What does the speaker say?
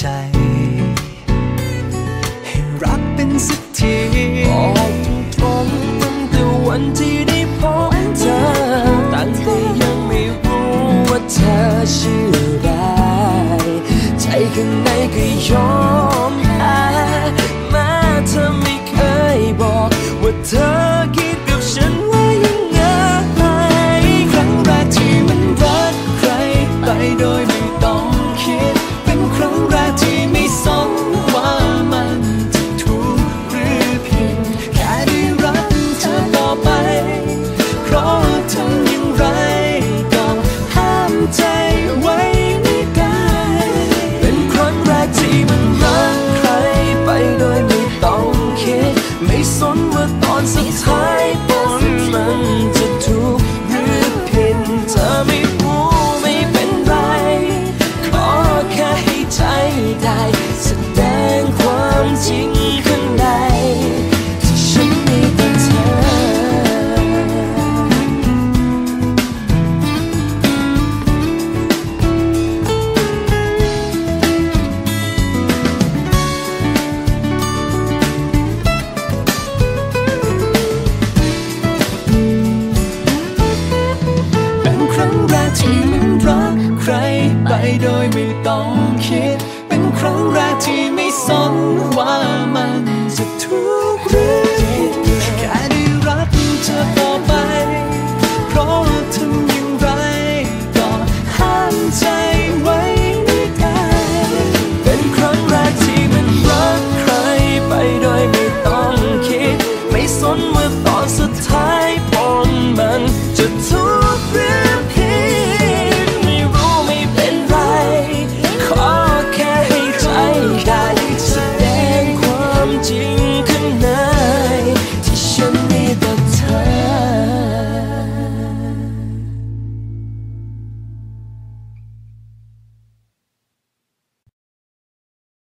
ใจ ให้รักเป็นสักทีบอกตรงตั้งแต่วันที่ได้พบเธอตั้งแต่ยังไม่รู้ว่าเธอชื่ออะไร ใจข้างในก็ยอม ทิ้งรักใครไปโดยไม่ต้องคิด เป็นครั้งแรกที่ไม่สนว่ามันจะทุกข์หรือแค่ได้รักเธอต่อไป เพราะทำอย่างไรก็ห้ามใจไว้ไม่ได้เป็นครั้งแรกที่มันรักใครไปโดยไม่ต้องคิด ไม่สนเมื่อตอนสุดท้ายผลมันจะทุก